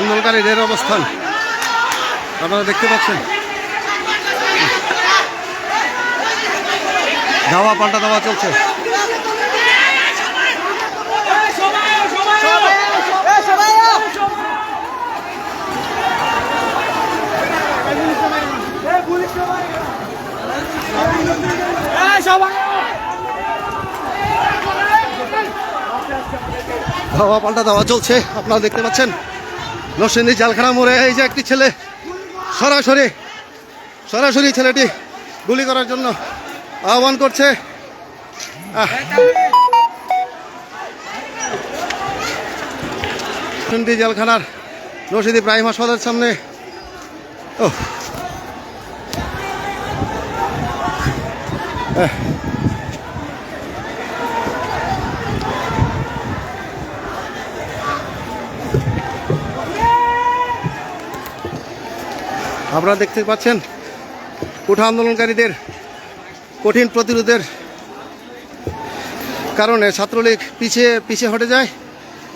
আন্দোলনকারীদের অবস্থান। আপনারা দেখতে পাচ্ছেন। ধাওয়া পাল্টা ধাওয়া চলছে। ধাওয়া পাল্টা ধাওয়া চলছে। আপনারা দেখতে পাচ্ছেন। নরসিংদী জালখানা মোড়ে এই যে একটি ছেলে সরাসরি সরাসরি ছেলেটি গুলি করার জন্য আহ্বান করছে। নরসিংদী জেলখানার নরসিংদী প্রাইম হাসপাতালের সামনে। ও আপনারা দেখতে পাচ্ছেন, কোঠা আন্দোলনকারীদের কঠিন প্রতিরোধের কারণে ছাত্রলীগ পিছিয়ে পিছিয়ে হটে যায়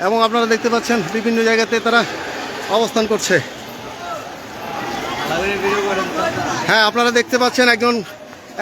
এবং আপনারা দেখতে পাচ্ছেন বিভিন্ন জায়গাতে তারা অবস্থান করছে। হ্যাঁ আপনারা দেখতে পাচ্ছেন একজন